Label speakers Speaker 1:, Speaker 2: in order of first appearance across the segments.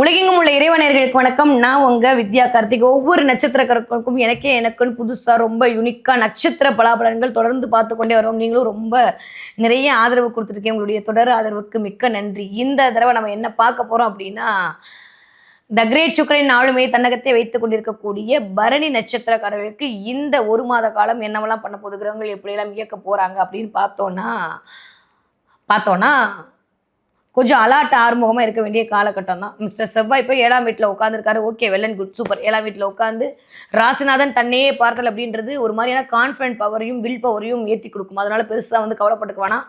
Speaker 1: உலகெங்கும் உள்ள இறைவனர்களுக்கு வணக்கம். நான் உங்க வித்யா கார்த்திக். ஒவ்வொரு நட்சத்திரக்காரர்களுக்கும் எனக்கே எனக்குன்னு புதுசா ரொம்ப யுனிக்கா நட்சத்திர பலாபலன்கள் தொடர்ந்து பார்த்து கொண்டே வரோம். நீங்களும் ரொம்ப நிறைய ஆதரவு கொடுத்துருக்கீங்க. உங்களுடைய தொடர் ஆதரவுக்கு மிக்க நன்றி. இந்த தடவை நம்ம என்ன பார்க்க போறோம் அப்படின்னா த கிரேட் சுக்கரின் ஆளுமையை தன்னகத்தை வைத்துக் கொண்டிருக்கக்கூடிய பரணி நட்சத்திரக்காரர்களுக்கு இந்த ஒரு மாத காலம் என்னவெல்லாம் பண்ண போது கிரகங்கள் எப்படியெல்லாம் இயக்க போறாங்க அப்படின்னு பார்த்தோன்னா பார்த்தோன்னா கொஞ்சம் அலாட் ஆறுமுகமாக இருக்க வேண்டிய காலகட்டம் தான் மிஸ்டர் செவ்வாய் போய் ஏழாம் வீட்டில் உட்காந்துருக்காரு okay well and good super. ஏழாம் வீட்டில் உட்காந்து ராசிநாதன் தன்னையே பார்த்தல் அப்படின்றது ஒரு மாதிரியான கான்ஃபிடன்ட் பவரையும் வில் பவரையும் ஏற்றி கொடுக்கும். அதனால் பெருசாக வந்து கவலைப்பட்டுக்க வேணாம்.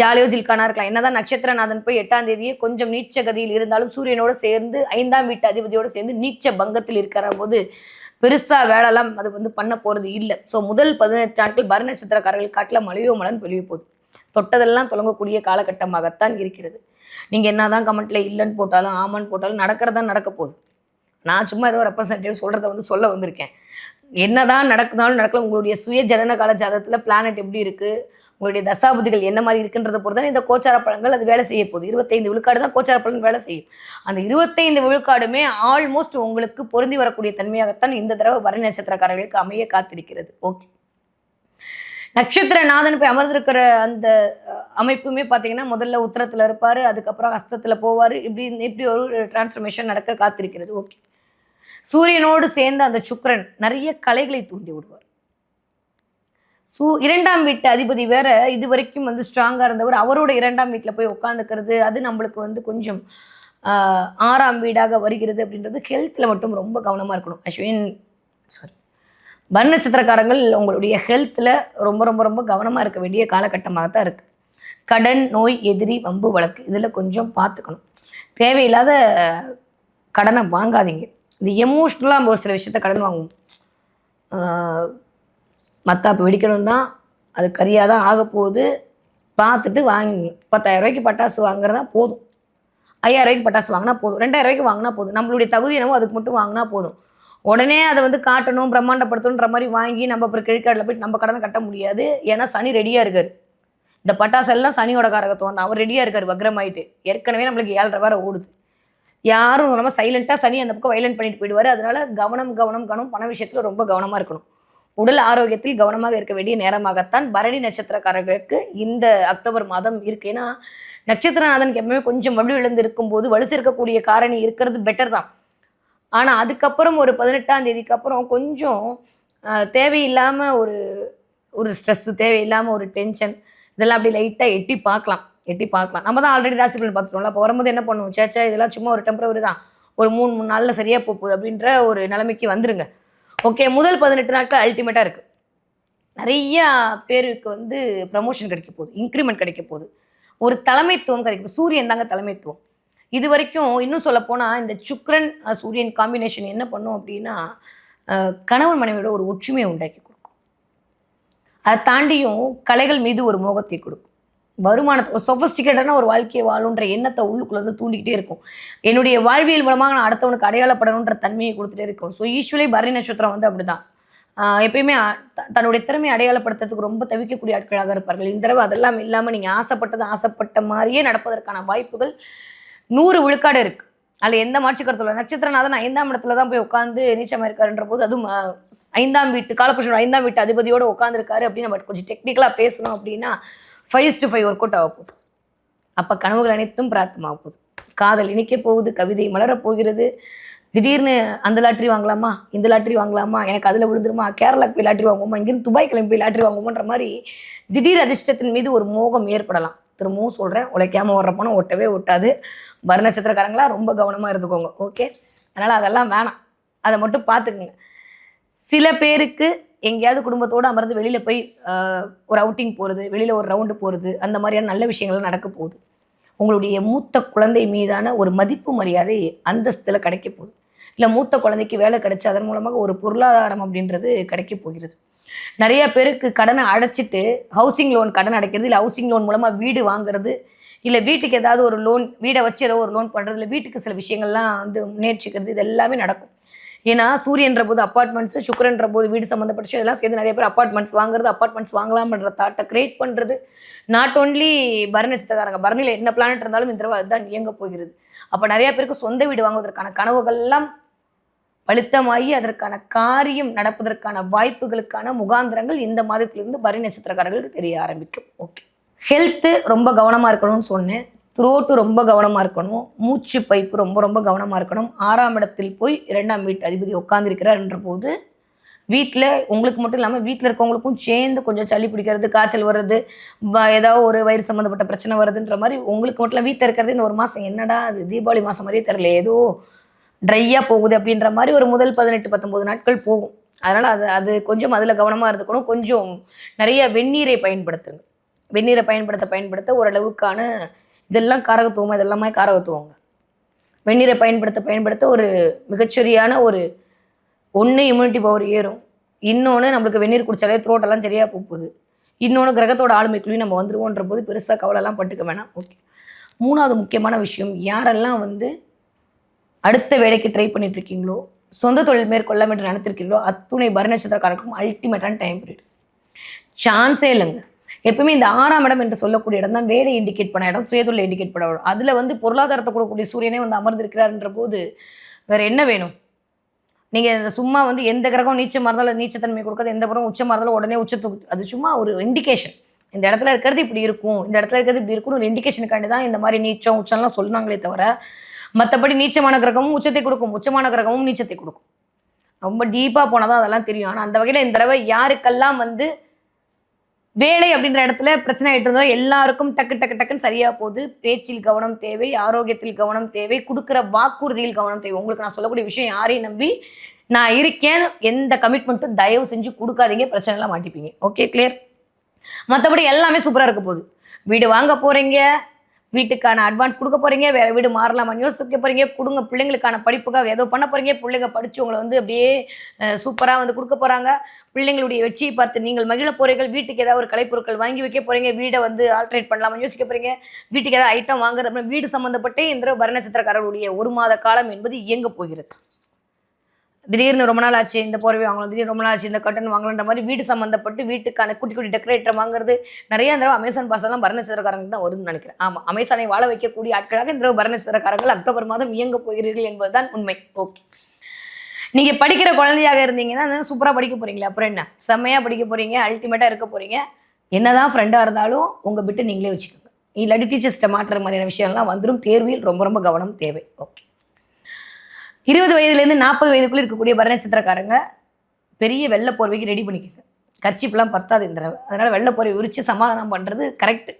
Speaker 1: ஜாலியோ ஜில்கானா இருக்கலாம். என்னதான் நட்சத்திரநாதன் போய் எட்டாம் தேதியே கொஞ்சம் நீச்ச கதியில் இருந்தாலும் சூரியனோட சேர்ந்து ஐந்தாம் வீட்டு அதிபதியோடு சேர்ந்து நீச்ச பங்கத்தில் இருக்கிற போது பெருசாக வேலைலாம் அது வந்து பண்ண போகிறது இல்லை. ஸோ முதல் பதினெட்டு நாட்கள் பர நட்சத்திரக்காரர்கள் காட்டில் மலையோ மலன் பொழிய போகுது. தொட்டதெல்லாம் தொடங்கக்கூடிய காலகட்டமாகத்தான் இருக்கிறது. நீங்கள் என்னதான் கமெண்ட்ல இல்லைன்னு போட்டாலும் ஆமான்னு போட்டாலும் நடக்கிறதா நடக்க போகுது. நான் சும்மா ஏதோ ரெப்ரசன்டேட்டிவ் சொல்கிறத வந்து சொல்ல வந்திருக்கேன். என்னதான் நடக்குதாலும் நடக்கல உங்களுடைய சுய ஜனன கால ஜாதகத்தில் பிளானட் எப்படி இருக்குது உங்களுடைய தசாபதிகள் என்ன மாதிரி இருக்குன்றத பொறுத்து தான் இந்த கோச்சார பழங்கள் அது வேலை செய்ய போகுது. இருபத்தைந்து விழுக்காடு தான் கோச்சார பலன் வேலை செய்யும். அந்த இருபத்தைந்து விழுக்காடுமே ஆல்மோஸ்ட் உங்களுக்கு பொருந்தி வரக்கூடிய தன்மையாகத்தான் இந்த தடவை வர நட்சத்திரக்காரர்களுக்கு அமைய காத்திருக்கிறது. ஓகே நட்சத்திரநாதன் போய் அமர்ந்திருக்கிற அந்த அமைப்புமே பார்த்தீங்கன்னா முதல்ல உத்தரத்தில் இருப்பார் அதுக்கப்புறம் ஹஸ்தத்தில் போவார். இப்படி இப்படி ஒரு டிரான்ஸ்ஃபர்மேஷன் நடக்க காத்திருக்கிறது. ஓகே சூரியனோடு சேர்ந்த அந்த சுக்கரன் நிறைய கலைகளை தூண்டி விடுவார். சூ இரண்டாம் வீட்டு அதிபதி வேற இது வரைக்கும் வந்து ஸ்ட்ராங்காக இருந்தவர். அவரோட இரண்டாம் வீட்டில் போய் உட்காந்துக்கிறது அது நம்மளுக்கு வந்து கொஞ்சம் ஆறாம் வீடாக வருகிறது அப்படின்றது ஹெல்த்தில் மட்டும் ரொம்ப கவனமாக இருக்கணும். அஸ்வின் சாரி பர் நட்சத்திரக்காரங்கள் உங்களுடைய ஹெல்த்தில் ரொம்ப ரொம்ப ரொம்ப கவனமாக இருக்க வேண்டிய காலகட்டமாக தான் இருக்குது கடன் நோய் எதிரி வம்பு வழக்கு இதில் கொஞ்சம் பார்த்துக்கணும் தேவையில்லாத கடனை வாங்காதீங்க. இந்த எமோஷ்னலாக நம்ம ஒரு சில விஷயத்த கடன் வாங்குவோம். மத்தாப்பு வெடிக்கணும் தான் அது கரியாக தான் ஆக போகுது. பார்த்துட்டு வாங்கி பத்தாயிரம் ரூபாய்க்கு பட்டாசு வாங்குறதா போதும். ஐயாயிரம் ரூபாய்க்கு பட்டாசு வாங்கினா போதும். ரெண்டாயிரம் ரூபாய்க்கு வாங்கினா போதும். நம்மளுடைய தகுதி என்னவோ அதுக்கு மட்டும் வாங்கினா போதும். உடனே அதை வந்து காட்டணும் பிரம்மாண்டப்படுத்தணுன்ற மாதிரி வாங்கி நம்ம அப்புறம் கிரெடிட் கார்டில் போயிட்டு நம்ம கடனை கட்ட முடியாது. ஏன்னா சனி ரெடியாக இருக்காரு. இந்த பட்டாசெல்லாம் சனியோட காரகத்துவம் தான். அவர் ரெடியாக இருக்கார் வக்ரமாயிட்டு. ஏற்கனவே நம்மளுக்கு ஏழரை வர ஓடுது. யாரும் நம்ம சைலண்ட்டாக சனி அந்த பக்கம் வைலண்ட் பண்ணிட்டு போயிடுவார். அதனால கவனம் கவனம் கவனம் பண விஷயத்தில் ரொம்ப கவனமாக இருக்கணும். உடல் ஆரோக்கியத்தில் கவனமாக இருக்க வேண்டிய நேரமாகத்தான் பரணி நட்சத்திரக்காரர்களுக்கு இந்த அக்டோபர் மாதம் இருக்கு. ஏன்னா நட்சத்திரநாதனுக்கு எப்பவுமே கொஞ்சம் வலு இழந்து இருக்கும்போது வலுசு இருக்கக்கூடிய காரணி இருக்கிறது பெட்டர் தான். ஆனால் அதுக்கப்புறம் ஒரு பதினெட்டாம் தேதிக்கு அப்புறம் கொஞ்சம் தேவையில்லாமல் ஒரு ஒரு ஸ்ட்ரெஸ்ஸு தேவையில்லாமல் ஒரு டென்ஷன் இதெல்லாம் அப்படி லைட்டாக எட்டி பார்க்கலாம். எட்டி பார்க்கலாம். நம்ம தான் ஆல்ரெடி ராசி பலன் பார்த்துட்டோம்ல. அப்போ வரும்போது என்ன பண்ணுவோம்? சேச்சா இதெல்லாம் சும்மா ஒரு டெம்பரவரி தான். ஒரு மூணு மூணு நாளில் சரியாக போகுது அப்படின்ற ஒரு நிலைமைக்கு வந்துருங்க. ஓகே முதல் பதினெட்டு நாட்கள் அல்டிமேட்டாக இருக்குது நிறைய பேருக்கு வந்து ப்ரமோஷன் கிடைக்க போகுது. இன்க்ரிமெண்ட் கிடைக்க போகுது. ஒரு தலைமைத்துவம் கிடைக்க சூரியன் தாங்க தலைமைத்துவம். இது வரைக்கும் இன்னும் சொல்ல போனால் இந்த சுக்ரன் சூரியன் காம்பினேஷன் என்ன பண்ணும் அப்படின்னா கணவன் மனைவியோட ஒரு ஒற்றுமையை உண்டாக்கி அதை தாண்டியும் கலைகள் மீது ஒரு மோகத்தை கொடுக்கும். வருமானத்தை சொஃபஸ்டிகேட்டடான ஒரு வாழ்க்கையை வாழுன்ற எண்ணத்தை உள்ளுக்குள்ளேருந்து தூண்டிக்கிட்டே இருக்கும். என்னுடைய வாழ்வியல் மூலமாக நான் அடுத்தவனுக்கு அடையாளப்படணுன்ற தன்மையை கொடுத்துட்டே இருக்கும். ஸோ ஈஸ்வலி பரணி நட்சத்திரம் வந்து அப்படிதான். எப்பயுமே தன்னுடைய திறமையை அடையாளப்படுத்துறதுக்கு ரொம்ப தவிக்கக்கூடிய ஆட்களாக இருப்பார்கள். இந்த தடவை அதெல்லாம் இல்லாமல் நீங்கள் ஆசைப்பட்டது ஆசைப்பட்ட மாதிரியே நடப்பதற்கான வாய்ப்புகள் நூறு விழுக்காடு இருக்குது அதில் எந்த மாற்று கருத்து நட்சத்திரநாதன் ஐந்தாம் இடத்துல தான் போய் உட்காந்து நீச்சமாக இருக்காருன்ற போது அதுவும் ஐந்தாம் வீட்டு காலபுருஷன் ஐந்தாம் வீட்டு அதிபதியோடு உட்காந்துருக்காரு அப்படின்னு நம்ம கொஞ்சம் டெக்னிக்கலாக பேசணும் அப்படின்னா five to five work out ஆக போகுது. அப்போ கனவுகள் அனைத்தும் பிரார்த்தமாக போகுது. காதல் இணைக்க போகுது கவிதை மலரப் போகிறது. திடீர்னு அந்த லாட்ரி வாங்கலாமா? இந்த லாட்ரி வாங்கலாமா? எனக்கு அதில் விழுந்துருமா? கேரளாக்கு போய் லாட்ரி வாங்குவோமா? இங்கிருந்து துபாய் கிளம்பி போய் லாட்ரி வாங்குவோன்ற மாதிரி திடீர் அதிர்ஷ்டத்தின் மீது ஒரு மோகம் ஏற்படலாம். திரும்பவும் சொல்கிறேன் உழைக்காமல் வர்ற பணம் ஒட்டவே ஒட்டாது. வர நட்சத்திரக்காரங்களா ரொம்ப கவனமாக இருந்துக்கோங்க. ஓகே அதனால் அதெல்லாம் வேணாம். அதை மட்டும் பார்த்துக்குங்க. சில பேருக்கு எங்கேயாவது குடும்பத்தோடு அமர்ந்து வெளியில் போய் ஒரு அவுட்டிங் போகிறது வெளியில் ஒரு ரவுண்டு போகிறது அந்த மாதிரியான நல்ல விஷயங்கள்லாம் நடக்க போகுது. உங்களுடைய மூத்த குழந்தை மீதான ஒரு மதிப்பு மரியாதை அந்தஸ்தில் கிடைக்க போகுது. இல்லை மூத்த குழந்தைக்கு வேலை கிடைச்சி அதன் மூலமாக ஒரு பொருளாதாரம் அப்படின்றது கிடைக்க போகிறது. நிறைய பேருக்கு கடனை அடைச்சிட்டு ஹவுசிங் லோன் கடன் அடைக்கிறது இல்லை ஹவுசிங் லோன் மூலமாக வீடு வாங்குறது இல்லை வீட்டுக்கு ஏதாவது ஒரு லோன் வீடை வச்சு ஏதோ ஒரு லோன் பண்ணுறது இல்லை வீட்டுக்கு சில விஷயங்கள்லாம் வந்து முன்னேற்றிக்கிறது இது எல்லாமே நடக்கும். ஏன்னா சூரியன்ற போது அப்பார்ட்மெண்ட்ஸு சுக்கரன்ற போது வீடு சம்மந்தப்பட்ட இதெல்லாம் சேர்ந்து நிறைய பேர் அப்பார்ட்மெண்ட்ஸ் வாங்குறது அப்பார்ட்மெண்ட்ஸ் வாங்கலாம்ன்ற தாட்டை கிரியேட் பண்ணுறது நாட் ஓன்லி பரணி சித்தகாரங்க பரணியில் என்ன பிளானட் இருந்தாலும் இந்த தடவை அதுதான் இயங்க போகிறது. அப்போ நிறைய பேருக்கு சொந்த வீடு வாங்குவதற்கான கனவுகள்லாம் பலித்தமாகி அதற்கான காரியம் நடப்பதற்கான வாய்ப்புகளுக்கான முகாந்திரங்கள் இந்த மாதத்திலிருந்து பரி நட்சத்திரக்காரர்களுக்கு தெரிய ஆரம்பிக்கும். ஓகே ஹெல்த்து ரொம்ப கவனமாக இருக்கணும்னு சொன்னேன். த்ரோட்டு ரொம்ப கவனமாக இருக்கணும். மூச்சு பைப்பு ரொம்ப ரொம்ப கவனமாக இருக்கணும். ஆறாம் இடத்தில் போய் இரண்டாம் வீட்டு அதிபதி உட்காந்துருக்கிறார்ன்ற போது வீட்டில் உங்களுக்கு மட்டும் இல்லாமல் வீட்டில் இருக்கவங்களுக்கும் சேர்ந்து கொஞ்சம் சளி பிடிக்கிறது காய்ச்சல் வர்றது ஏதாவது ஒரு வயிறு சம்மந்தப்பட்ட பிரச்சனை வருதுன்ற மாதிரி உங்களுக்கு மட்டும் வீட்டில் இருக்கிறது இந்த ஒரு மாதம் என்னடா அது? தீபாவளி மாதம் மாதிரியே தெரியல ஏதோ ட்ரையாக போகுது அப்படின்ற மாதிரி ஒரு முதல் பதினெட்டு பத்தொம்போது நாட்கள் போகும். அதனால் அது அது கொஞ்சம் அதில் கவனமாக இருந்துக்கணும். கொஞ்சம் நிறைய வெந்நீரை பயன்படுத்துங்க. வெந்நீரை பயன்படுத்த பயன்படுத்த ஓரளவுக்கான இதெல்லாம் காரகத்துவமாக இதெல்லாமே காரகத்துவங்க. வெந்நீரை பயன்படுத்த பயன்படுத்த ஒரு மிகச்சரியான ஒரு ஒன்று இம்யூனிட்டி பவர் ஏறும். இன்னொன்று நம்மளுக்கு வெந்நீர் குடித்தாலே த்ரோட்டெல்லாம் சரியாக போகுது. இன்னொன்று கிரகத்தோட ஆளுமைக்குள்ளேயும் நம்ம வந்துருவோன்ற போது பெருசாக கவலைலாம் பட்டுக்க வேணாம். ஓகே மூணாவது முக்கியமான விஷயம் யாரெல்லாம் வந்து அடுத்த வேலைக்கு ட்ரை பண்ணிட்டு இருக்கீங்களோ சொந்த தொழில் மேற்கொள்ளாம என்று நினைத்திருக்கீங்களோ அத்துணை பரணட்சத்திரக்காரருக்கும் அல்டிமேட்டான டைம் பீரியட் சான்ஸே இல்லைங்க. எப்பவுமே இந்த ஆறாம் இடம் என்று சொல்லக்கூடிய இடம் தான் வேலை இண்டிகேட் பண்ண இடம் சுயதொழில் இண்டிகேட் பண்ண இடம். அதில் வந்து பொருளாதாரத்தை கொடுக்கக்கூடிய சூரியனே வந்து அமர்ந்திருக்கிறார்ன்ற போது வேற என்ன வேணும்? நீங்கள் இந்த சும்மா வந்து எந்த கிரகம் நீச்சமாக இருந்தாலும் நீச்சத்தன்மை கொடுக்காது எந்த கிரகம் உச்சமாக இருந்தாலும் உடனே உச்சத்து அது சும்மா ஒரு இண்டிகேஷன் இந்த இடத்துல இருக்கிறது இப்படி இருக்கும் இந்த இடத்துல இருக்கிறது இப்படி இருக்கும்னு ஒரு இண்டிகேஷனுக்காண்டி தான் இந்த மாதிரி நீச்சம் உச்சம்லாம் சொன்னாங்களே தவிர மற்றபடி நீச்சமான கிரகமும் உச்சத்தை கொடுக்கும். உச்சமான கிரகமும் நீச்சத்தை கொடுக்கும். ரொம்ப டீப்பாக போனால் தான் அதெல்லாம் தெரியும். ஆனால் அந்த வகையில் இந்த தடவை யாருக்கெல்லாம் வந்து வேலை அப்படின்ற இடத்துல பிரச்சனை ஆகிட்டு இருந்தோ எல்லாருக்கும் டக்கு டக்கு டக்குன்னு சரியாக போகுது. பேச்சில் கவனம் தேவை ஆரோக்கியத்தில் கவனம் தேவை கொடுக்குற வாக்குறுதியில் கவனம் தேவை. உங்களுக்கு நான் சொல்லக்கூடிய விஷயம் யாரையும் நம்பி நான் இருக்கேன் எந்த கமிட்மெண்ட்டும் தயவு செஞ்சு கொடுக்காதீங்க. பிரச்சனைலாம் மாட்டிப்பீங்க. ஓகே கிளியர் மற்றபடி எல்லாமே சூப்பராக இருக்க போகுது. வீடு வாங்க போகிறீங்க வீட்டுக்கான அட்வான்ஸ் கொடுக்க போறீங்க வேற வீடு மாறலாமான்னு யோசிக்க போறீங்க கொடுங்க பிள்ளைங்களுக்கான படிப்புக்காக ஏதோ பண்ண போறீங்க பிள்ளைங்க படிச்சு உங்களை வந்து அப்படியே சூப்பராக வந்து கொடுக்க போறாங்க. பிள்ளைங்களுடைய வெற்றியை பார்த்து நீங்கள் மகிழ போறீர்கள். வீட்டுக்கு ஏதாவது ஒரு கலைப்பொருட்கள் வாங்கி வைக்க போறீங்க வீடை வந்து ஆல்ட்ரேட் பண்ணலாமா யோசிக்க போறீங்க. வீட்டுக்கு ஏதாவது ஐட்டம் வாங்குறது அப்படின்னு வீடு சம்மந்தப்பட்டே இந்த வர்ணச்சத்திரக்காரருடைய ஒரு மாத காலம் என்பது இயங்க போகிறது. திடீர்னு ரொம்ப நாள் ஆச்சு இந்த போர்வை வாங்கலாம் திடீர்னு ரொம்ப நாள் ஆச்சு இந்த கட்டன் வாங்கலான்ற மாதிரி வீடு சம்மந்தப்பட்டு வீட்டுக்கான குட்டி குட்டி டெக்கரேட்டர் வாங்குறது. நிறைய இந்த தடவை அமேசான் பாசெல்லாம் பரணச்சத்திரக்காரங்க தான் வரும்னு நினைக்கிறேன். ஆமாம் அமேசானை வாழ வைக்கக்கூடிய ஆட்களாக இந்த தடவை பரணச்சத்திரக்காரங்கள் அக்டோபர் மாதம் இயங்க போகிறீர்கள் என்பதுதான் உண்மை. ஓகே நீங்கள் படிக்கிற குழந்தையாக இருந்தீங்கன்னா சூப்பராக படிக்க போறீங்களா அப்புறம் என்ன? செம்மையாக படிக்க போறீங்க அல்டிமேட்டாக இருக்க போறீங்க. என்னதான் ஃப்ரெண்டாக இருந்தாலும் உங்கள் விட்டு நீங்களே வச்சுக்கோங்க. இல்லாட்டி டீச்சர்ஸ்கிட்ட மாற்றுற மாதிரியான விஷயம்லாம் வந்துடும் தேர்வில் ரொம்ப ரொம்ப கவனம் தேவை. ஓகே இருபது வயதுலேருந்து நாற்பது வயதுக்குள்ளே இருக்கக்கூடிய பரணச்சித்திரக்காரங்க பெரிய வெள்ளை போர்வைக்கு ரெடி பண்ணிக்கோங்க. கர்ச்சிப்லாம் பத்தாது இந்த தடவை. அதனால வெள்ளை போர்வை உரிச்சு சமாதானம் பண்ணுறது கரெக்ட்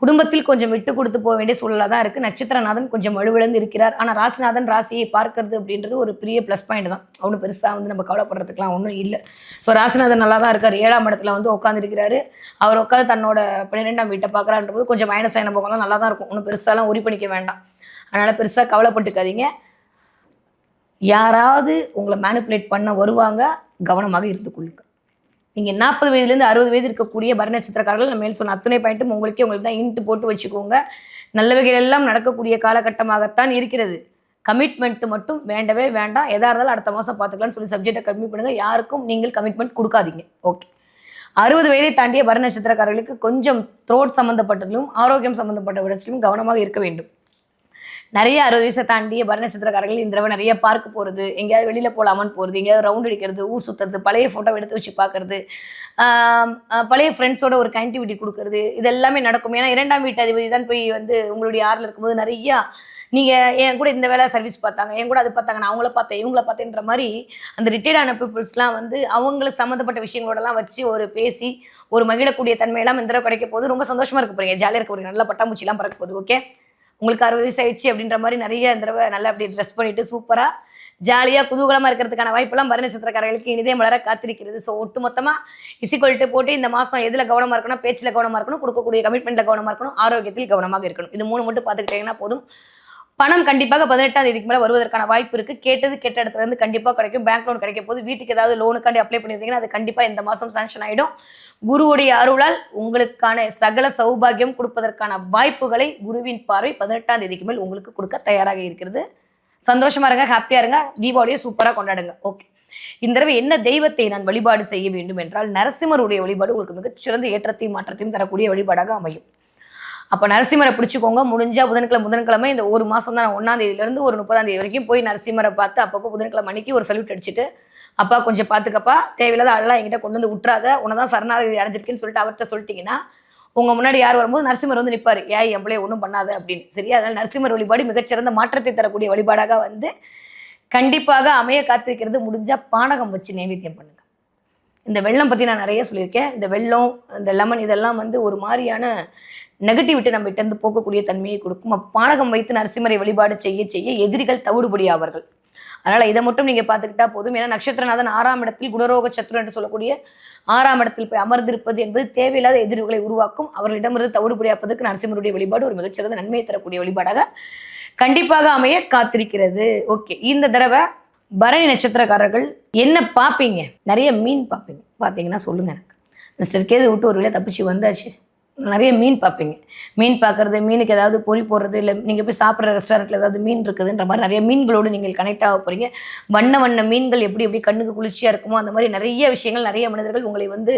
Speaker 1: குடும்பத்தில் கொஞ்சம் விட்டு கொடுத்து போக வேண்டிய சூழலாக தான் இருக்குது நட்சத்திரநாதன் கொஞ்சம் வலுவிழந்து இருக்கிறார். ஆனால் ராசிநாதன் ராசியை பார்க்கறது அப்படின்றது ஒரு பெரிய ப்ளஸ் பாயிண்ட் தான். அவனு பெருசாக வந்து நம்ம கவலைப்படுறதுக்குலாம் ஒன்றும் இல்லை. ஸோ ராசிநாதன் நல்லா தான் இருக்கார். ஏழாம் இடத்துல வந்து உட்காந்துருக்கிறாரு அவர் உட்காந்து தன்னோட பன்னிரெண்டாம் வீட்டை பார்க்குறான்ற கொஞ்சம் மைனஸ் ஆயின போகலாம். நல்லா தான் இருக்கும். ஒன்றும் பெருசாலாம் உரி பண்ணிக்க வேண்டாம். அதனால் பெருசாக கவலைப்பட்டுக்காதீங்க. யாராவது உங்களை மேனிப்புலேட் பண்ண வருவாங்க கவனமாக இருந்து கொள்ளுங்கள் நீங்கள் நாற்பது வயதுலேருந்து அறுபது வயது இருக்கக்கூடிய பரண நட்சத்திரக்காரர்கள் நான் மேல் சொன்ன அத்தனை பாயிண்ட்டும் உங்களுக்கே உங்களுக்கு தான் இன்ட்டு போட்டு வச்சுக்கோங்க. நல்ல எல்லாம் நடக்கக்கூடிய காலகட்டமாகத்தான் இருக்கிறது. கமிட்மெண்ட் மட்டும் வேண்டவே வேண்டாம். எதாக இருந்தாலும் அடுத்த மாதம் பார்த்துக்கலாம்னு சொல்லி சப்ஜெக்டை கம்மி பண்ணுங்கள் யாருக்கும் நீங்கள் கமிட்மெண்ட் கொடுக்காதீங்க. ஓகே அறுபது வயதை தாண்டிய பரண நட்சத்திரக்காரர்களுக்கு கொஞ்சம் த்ரோட் சம்மந்தப்பட்டதிலும் ஆரோக்கியம் சம்மந்தப்பட்ட விடத்திலும் கவனமாக இருக்க வேண்டும். நிறைய அறுபது வயசை தாண்டிய பரண நட்சத்திரக்காரர்கள் இந்த தடவை நிறைய பார்க்க போகிறது எங்கேயாவது வெளியில் போகலாமான்னு போகிறது எங்கேயாவது ரவுண்ட் அடிக்கிறது ஊர் சுற்றுறது பழைய ஃபோட்டோ எடுத்து வச்சு பார்க்கறது பழைய ஃப்ரெண்ட்ஸோட ஒரு கனெக்டிவிட்டி கொடுக்கறது இது எல்லாமே நடக்கும். ஏன்னா இரண்டாம் வீட்டு அதிபதி தான் போய் வந்து உங்களுடைய ஆறில் இருக்கும்போது நிறையா நீங்கள் என் கூட இந்த வேலை சர்வீஸ் பார்த்தாங்க என் கூட அது பார்த்தாங்க நான் அவங்கள பார்த்தேன் இவங்கள பார்த்தேன்ற மாதிரி அந்த ரிட்டையர்ட் பீப்புள்ஸ்லாம் வந்து அவங்களுக்கு சம்மந்தப்பட்ட விஷயங்களோடலாம் வச்சு ஒரு பேசி ஒரு மகிழக்கூடிய தன்மையெல்லாம் இந்த தடவை கிடைக்க போது ரொம்ப சந்தோஷமாக இருக்க போகிறீங்க ஜாலியாக இருக்க போகிறீங்க நல்லா பட்டாம்பூச்சிலாம் பறக்க போகுது. ஓகே உங்களுக்கு அறுபது வயசு ஆயிடுச்சு அப்படின்ற மாதிரி நிறைய இந்த தடவை நல்லா அப்படி ட்ரெஸ் பண்ணிட்டு சூப்பராக ஜாலியாக குதூகலமாக இருக்கிறதுக்கான வாய்ப்பெல்லாம் வர நட்சத்திரக்காரர்களுக்கு இனிதே மலர காத்திருக்கிறது. ஸோ ஒட்டு மொத்தமாக இசிக்கொல்ட்டு போட்டு இந்த மாதம் எதில் கவனமாக இருக்கணும் பேச்சில் கவனமாக இருக்கணும் கொடுக்கக்கூடிய கமிட்மெண்ட்டில் கவனமாக இருக்கணும் ஆரோக்கியத்தில் கவனமாக இருக்கணும். இது மூணு மட்டும் பார்த்துக்கிட்டீங்கன்னா போதும். பணம் கண்டிப்பாக பதினெட்டாம் தேதிக்கு மேலே வருவதற்கான வாய்ப்பு இருக்கு. கேட்டது கேட்ட இடத்துல இருந்து கண்டிப்பாக கிடைக்கும். பேங்க் லோன் கிடைக்க போது வீட்டுக்கு ஏதாவது லோனுக்காண்டி அப்ளை பண்ணியிருந்தீங்கன்னா அது கண்டிப்பாக இந்த மாதம் சாங்ஷன் ஆகிடும் குருவுடைய அருளால் உங்களுக்கான சகல சௌபாகியம் கொடுப்பதற்கான வாய்ப்புகளை குருவின் பார்வை பதினெட்டாம் தேதிக்கு மேல் உங்களுக்கு கொடுக்க தயாராக இருக்கிறது. சந்தோஷமா இருங்க ஹாப்பியா இருங்க. தீபாவளியை சூப்பராக கொண்டாடுங்க. ஓகே இந்த தடவை என்ன தெய்வத்தை நான் வழிபாடு செய்ய வேண்டும் என்றால் நரசிம்மருடைய வழிபாடு உங்களுக்கு மிகச்சிறந்த ஏற்றத்தையும் மாற்றத்தையும் தரக்கூடிய வழிபாடாக அமையும். அப்போ நரசிம்மரை பிடிச்சிக்கோங்க. முடிஞ்சா புதன்கிழமை புதன்கிழமை இந்த ஒரு மாதம் தான் ஒன்றாம் தேதியிலேருந்து ஒரு முப்பதாம் தேதி வரைக்கும் போய் நரசிம்மரை பார்த்து அப்பப்போ புதன்கிழமை அன்னைக்கு ஒரு சல்யூட் அடிச்சுட்டு அப்பா கொஞ்சம் பார்த்துக்கப்பா தேவையில்லாத அதெல்லாம் என்கிட்ட கொண்டு வந்து விட்றாத உன்னை தான் சரணாகதி அடைஞ்சிருக்கேன்னு சொல்லிட்டு அவர்கிட்ட சொல்லிட்டீங்கன்னா உங்கள் முன்னாடி யார் வரும்போது நரசிம்மர் வந்து நிற்பார் ஏன் என் பிள்ளைய ஒன்றும் பண்ணாத அப்படின்னு. சரியா? அதனால் நரசிம்மர் வழிபாடு மிகச்சிறந்த மாற்றத்தை தரக்கூடிய வழிபாடாக வந்து கண்டிப்பாக அமைய காத்திருக்கிறது. முடிஞ்சால் பானகம் வச்சு நைவேத்தியம் பண்ணுங்க. இந்த வெள்ளம் பற்றி நான் நிறைய சொல்லியிருக்கேன். இந்த வெள்ளம் இந்த லெமன் இதெல்லாம் வந்து ஒரு மாதிரியான நெகட்டிவிட்டி நம்ம கிட்ட இருந்து போக்கக்கூடிய தன்மையை கொடுக்கும். அப்ப பானகம் வைத்து நரசிம்மரை வழிபாடு செய்ய செய்ய எதிரிகள் தவிடுபடி ஆவார்கள். அதனால இதை மட்டும் நீங்க பார்த்துக்கிட்டா போதும். ஏன்னா நட்சத்திரநாதன் ஆறாம் இடத்தில் குடரோக சத்துரன் என்று சொல்லக்கூடிய ஆறாம் இடத்தில் போய் அமர்ந்திருப்பது என்பது தேவையில்லாத எதிர்வுகளை உருவாக்கும். அவர்களிடமிருந்து தவிடுபடியாப்பதற்கு நரசிம்மருடைய வழிபாடு ஒரு மிகச்சிறந்த நன்மையை தரக்கூடிய வழிபாடாக கண்டிப்பாக அமைய காத்திருக்கிறது. ஓகே. இந்த தடவை பரணி நட்சத்திரக்காரர்கள் என்ன பார்ப்பீங்க? நிறைய மீன் பார்ப்பீங்க. பார்த்தீங்கன்னா சொல்லுங்க எனக்கு. மிஸ்டர் கேது விட்டு ஒரு வேளை தப்பிச்சு வந்தாச்சு. நிறைய மீன் பார்ப்பீங்க. மீன் பார்க்கறது மீனுக்கு ஏதாவது பொறி போடுறது இல்லை நீங்கள் போய் சாப்பிட்ற ரெஸ்டாரண்ட்டில் ஏதாவது மீன் இருக்குதுன்ற மாதிரி நிறைய மீன்களோடு நீங்கள் கனெக்ட் ஆக போகிறீங்க வண்ண வண்ண மீன்கள் எப்படி எப்படி கண்ணுக்கு குளிர்ச்சியாக இருக்குமோ அந்த மாதிரி நிறைய விஷயங்கள் நிறைய மனிதர்கள் உங்களை வந்து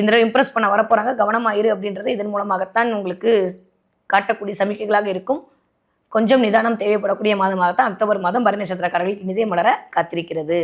Speaker 1: இந்த இம்ப்ரெஸ் பண்ண வரப்போகிறாங்க கவனமாயிரு அப்படின்றது இதன் மூலமாகத்தான் உங்களுக்கு காட்டக்கூடிய சமிக்கைகளாக இருக்கும். கொஞ்சம் நிதானம் தேவைப்படக்கூடிய மாதமாக தான் அக்டோபர் மாதம் பரணி நட்சத்திரக்காரர்களுக்கு நிதி மலர காத்திருக்கிறது.